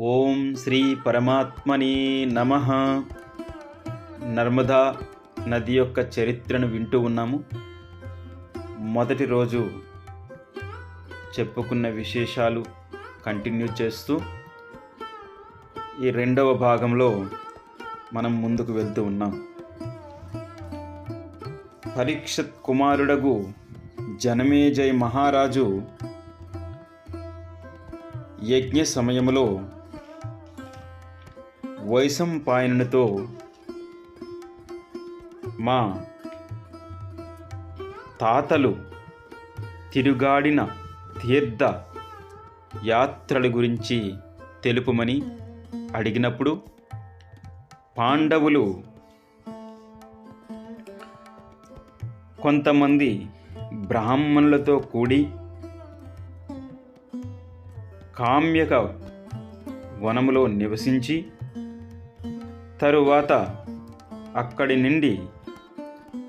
ఓం శ్రీ పరమాత్మని నమ. నర్మదా నది యొక్క చరిత్రను వింటూ ఉన్నాము. మొదటి రోజు చెప్పుకున్న విశేషాలు కంటిన్యూ చేస్తూ ఈ రెండవ భాగంలో మనం ముందుకు వెళ్తూ ఉన్నాం. పరీక్షత్ కుమారుడగు జనమేజయ మహారాజు యజ్ఞ సమయంలో వైశంపాయనునితో మా తాతలు తిరుగాడిన తీర్థ యాత్రల గురించి తెలుపుమని అడిగినప్పుడు పాండవులు కొంతమంది బ్రాహ్మణులతో కూడి కామ్యక వనములో నివసించి తరువాత అక్కడి నుండి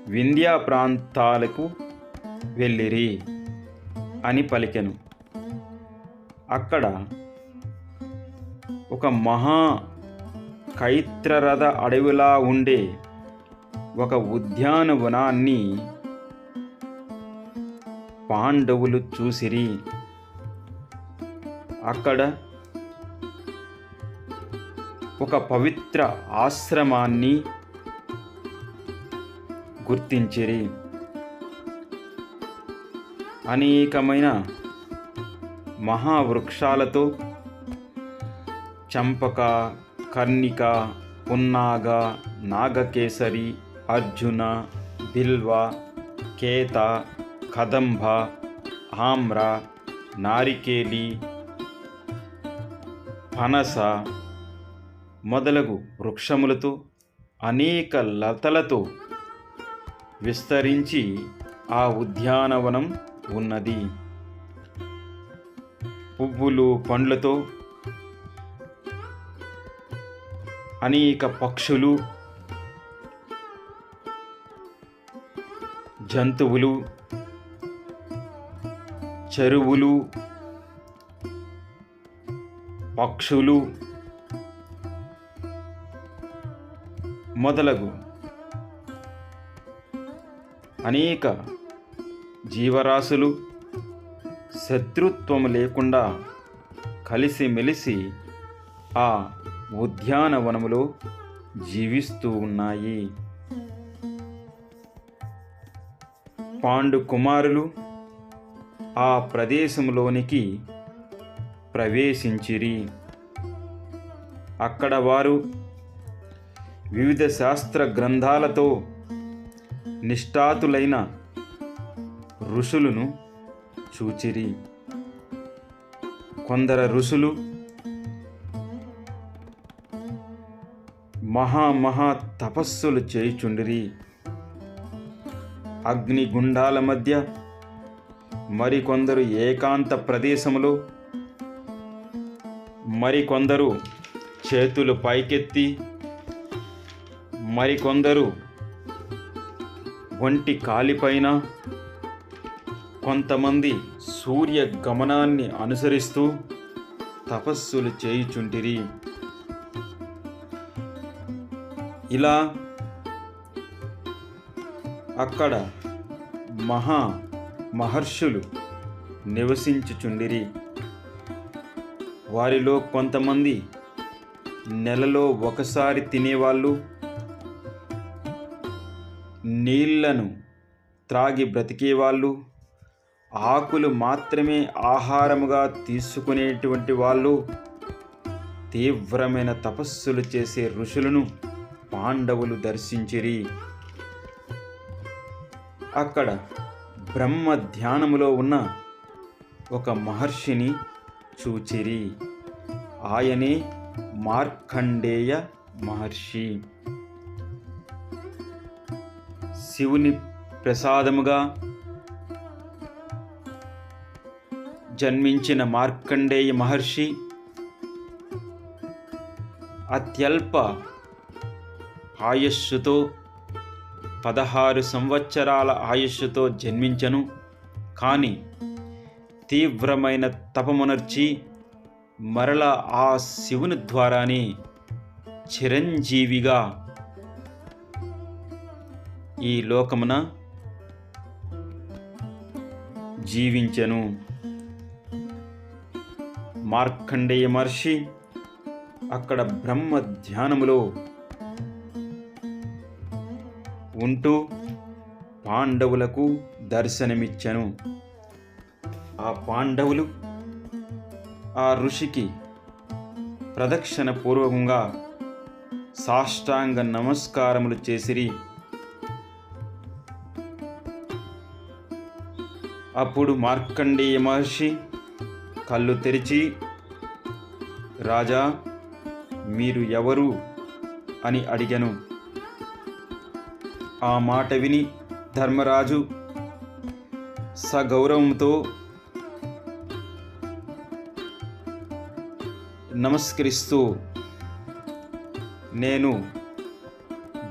వింధ్యా ప్రాంతాలకు వెళ్ళిరి అని పలికెను. అక్కడ ఒక మహా కైత్రరథ అడవిలా ఉండే ఒక ఉద్యానవనాన్ని పాండవులు చూసిరి. అక్కడ ఒక పవిత్ర ఆశ్రమాన్ని గుర్తించిరి. అనేకమైన మహావృక్షాలతో చంపక కర్ణిక పున్నాగ నాగకేసరి అర్జున బిల్వ కేత కదంబ ఆమ్ర నారికేలి పనస మొదలగు వృక్షములతో అనేక లతలతో విస్తరించి ఆ ఉద్యానవనం ఉన్నది. పువ్వులు పండ్లతో అనేక పక్షులు జంతువులు చెరువులు పక్షులు మొదలగు. అనేక జీవరాశులు శత్రుత్వం లేకుండా కలిసిమెలిసి ఆ ఉద్యానవనములో జీవిస్తూ ఉన్నాయి. పాండు కుమారులు ఆ ప్రదేశంలోనికి ప్రవేశించిరి. అక్కడ వారు వివిధ శాస్త్ర గ్రంథాలతో నిష్ఠాతులైన ఋషులను చూచిరి. కొందరు ఋషులు మహా మహా తపస్సులు చేయుచుండిరి. అగ్నిగుండాల మధ్య మరికొందరు ఏకాంత ప్రదేశములో మరికొందరు చేతులు పైకెత్తి మరికొందరు ఒంటి కాలిపైన కొంతమంది సూర్య గమనాన్ని అనుసరిస్తూ తపస్సులు చేయుచుంటిరి. ఇలా అక్కడ మహా మహర్షులు నివసించుచుండిరి. వారిలో కొంతమంది నెలలో ఒకసారి తినేవాళ్ళు నీళ్ళను త్రాగి బ్రతికేవాళ్ళు ఆకులు మాత్రమే ఆహారముగా తీసుకునేటువంటి వాళ్ళు తీవ్రమైన తపస్సులు చేసే ఋషులను పాండవులు దర్శించిరి. అక్కడ బ్రహ్మ ధ్యానములో ఉన్న ఒక మహర్షిని చూచిరి. ఆయనే మార్కండేయ మహర్షి. శివుని ప్రసాదముగా జన్మించిన మార్కండేయ మహర్షి అత్యల్ప ఆయుష్షుతో పదహారు సంవత్సరాల ఆయుష్షుతో జన్మించను. కానీ తీవ్రమైన తపమునర్చి మరల ఆ శివుని ద్వారానే చిరంజీవిగా ఈ లోకమున జీవించెను. మార్కండేయ మహర్షి అక్కడ బ్రహ్మ ధ్యానములో ఉంటూ పాండవులకు దర్శనమిచ్చెను. ఆ పాండవులు ఆ ఋషికి ప్రదక్షిణ పూర్వకంగా సాష్టాంగ నమస్కారములు చేసిరి. అప్పుడు మార్కండేయ మహర్షి కళ్ళు తెరిచి రాజా మీరు ఎవరు? అని అడిగను. ఆ మాట విని ధర్మరాజు సగౌరవంతో నమస్కరిస్తూ నేను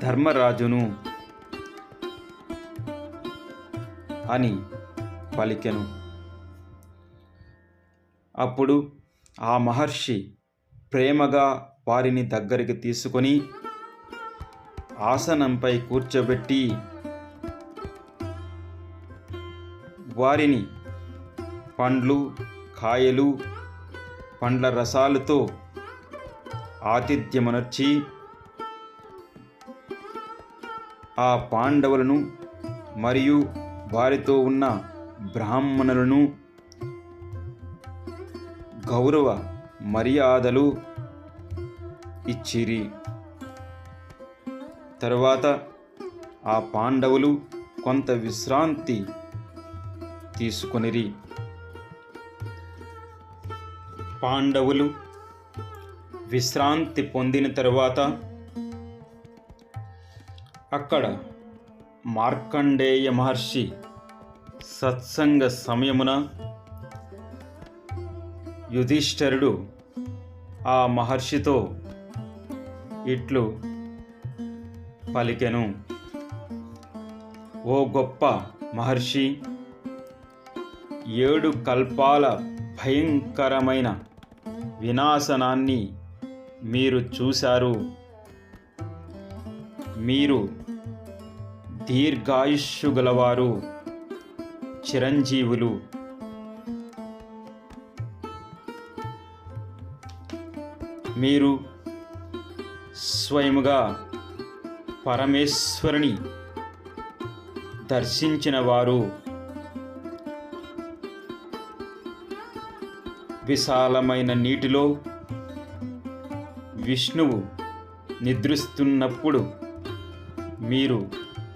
ధర్మరాజును అని పలికెను అప్పుడు ఆ మహర్షి ప్రేమగా వారిని దగ్గరికి తీసుకొని ఆసనంపై కూర్చోబెట్టి వారిని పండ్లు కాయలు పండ్ల రసాలతో ఆతిథ్యమనర్చి ఆ పాండవులను మరియు వారితో ఉన్న బ్రాహ్మణులను గౌరవ మర్యాదలు ఇచ్చిరి. తర్వాత ఆ పాండవులు కొంత విశ్రాంతి తీసుకొనిరి. పాండవులు విశ్రాంతి పొందిన తరువాత అక్కడ మార్కండేయ మహర్షి సత్సంగ సమయమున యుధిష్ఠరుడు ఆ మహర్షితో ఇట్లు పలికెను. ఓ గొప్ప మహర్షి ఏడు కల్పాల భయంకరమైన వినాశనాన్ని మీరు చూశారు. మీరు దీర్ఘాయుష్యు గలవారు. చిరంజీవులు. మీరు స్వయముగా పరమేశ్వరుని దర్శించిన వారు విశాలమైన నీటిలో విష్ణువు నిద్రిస్తున్నప్పుడు మీరు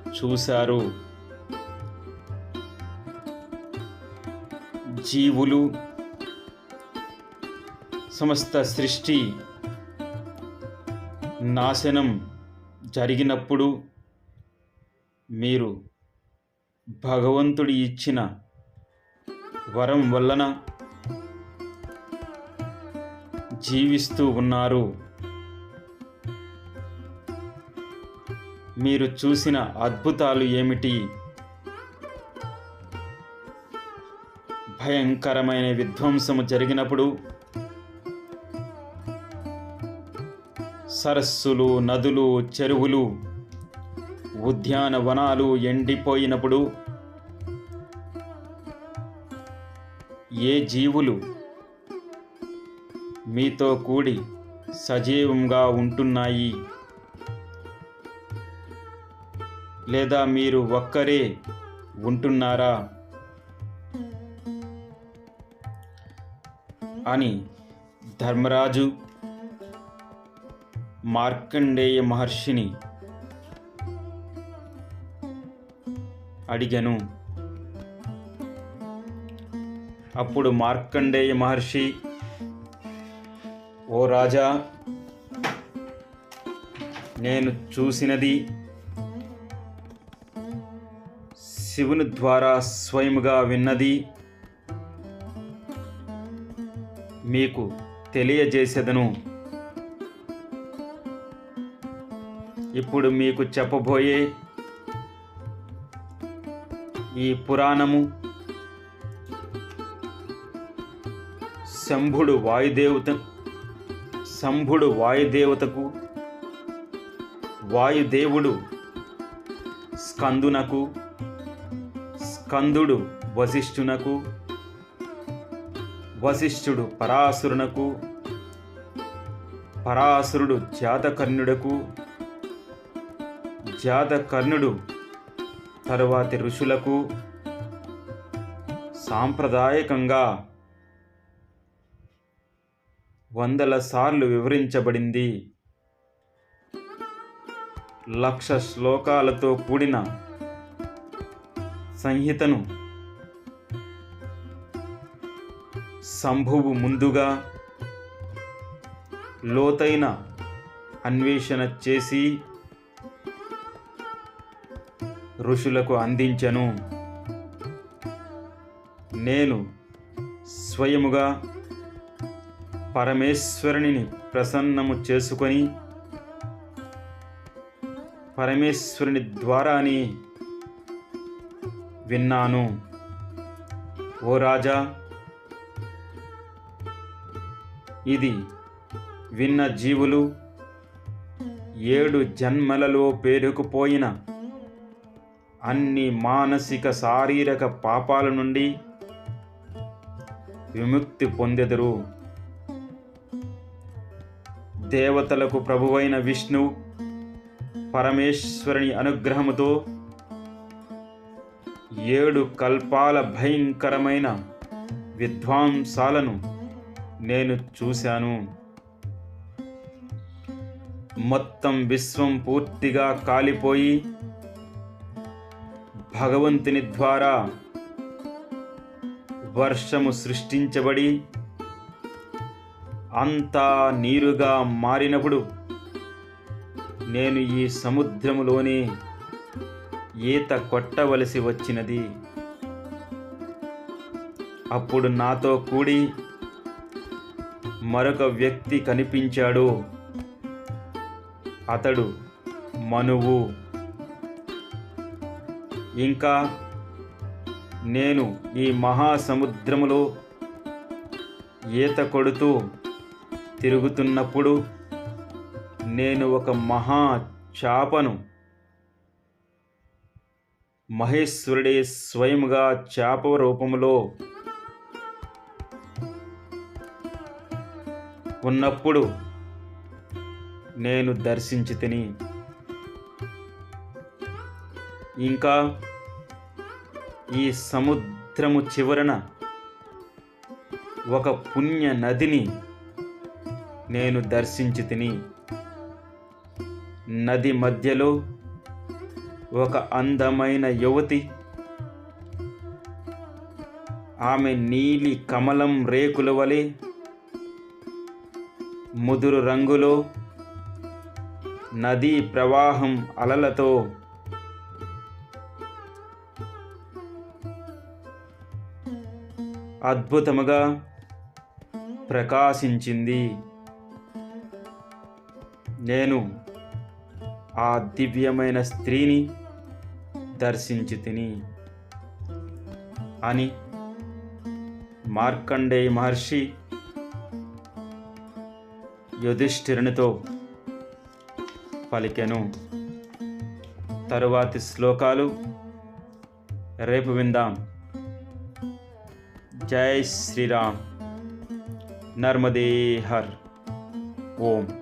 చూశారు. జీవులు సమస్త సృష్టి నాశనం జరిగినప్పుడు మీరు భగవంతుడి ఇచ్చిన వరం వలన జీవిస్తూ ఉన్నారు. మీరు చూసిన అద్భుతాలు ఏమిటి? భయంకరమైన విధ్వంసము జరిగినప్పుడు సరస్సులు నదులు చెరువులు ఉద్యానవనాలు ఎండిపోయినప్పుడు ఏ జీవులు మీతో కూడి సజీవంగా ఉంటున్నాయి? లేదా మీరు ఒక్కరే ఉంటున్నారా? అని ధర్మరాజు మార్కండేయ మహర్షిని అడిగను. అప్పుడు మార్కండేయ మహర్షి ఓ రాజా నేను చూసినది శివుని ద్వారా స్వయముగా విన్నది మీకు తెలియజేసేదను. ఇప్పుడు మీకు చెప్పబోయే ఈ పురాణము శంభుడు వాయుదేవత శంభుడు వాయుదేవతకు వాయుదేవుడు స్కందునకు స్కందుడు వశిష్ఠునకు వశిష్ఠుడు పరాశురునకు పరాశురుడు జాతకర్ణుడకు జాతకర్ణుడు తరువాతి ఋషులకు సాంప్రదాయకంగా వందల సార్లు వివరించబడింది. లక్ష శ్లోకాలతో కూడిన సంహితను శంభువు ముందుగా లోతైన అన్వేషణ చేసి ఋషులకు అందించను. నేను స్వయముగా పరమేశ్వరుని ప్రసన్నము చేసుకొని పరమేశ్వరుని ద్వారాని విన్నాను. ఓ రాజా ఇది విన్న జీవులు ఏడు జన్మలలో పేరుకుపోయిన అన్ని మానసిక శారీరక పాపాల నుండి విముక్తి పొందెదరు. దేవతలకు ప్రభువైన విష్ణు పరమేశ్వరుని అనుగ్రహముతో ఏడు కల్పాల భయంకరమైన విద్వాంసాలను నేను చూశాను. మొత్తం విశ్వం పూర్తిగా కాలిపోయి భగవంతుని ద్వారా వర్షము సృష్టించబడి అంతా నీరుగా మారినప్పుడు నేను ఈ సముద్రములోనే ఈత కొట్టవలసి వచ్చినది. అప్పుడు నాతో కూడి మరొక వ్యక్తి కనిపించాడు. అతడు మనువు. ఇంకా నేను ఈ మహాసముద్రములో ఈత కొడుతూ తిరుగుతున్నప్పుడు నేను ఒక మహా చాపను. మహేశ్వరుడే స్వయముగా చేప రూపంలో ఉన్నప్పుడు నేను దర్శించి తిని ఇంకా ఈ సముద్రము చివరన ఒక పుణ్య నదిని నేను దర్శించి తిని నది మధ్యలో ఒక అందమైన యువతి ఆమె నీలి కమలం రేకుల వలె ముదురు రంగులో నదీ ప్రవాహం అలలతో అద్భుతముగా ప్రకాశించింది. నేను ఆ దివ్యమైన స్త్రీని దర్శించి తిని అని మార్కండేయ మహర్షి యుధిష్ఠిరునితో పలికెను. తరువాతి శ్లోకాలు రేపు విందాం. జై శ్రీరామ్. నర్మదే హర్ ఓం.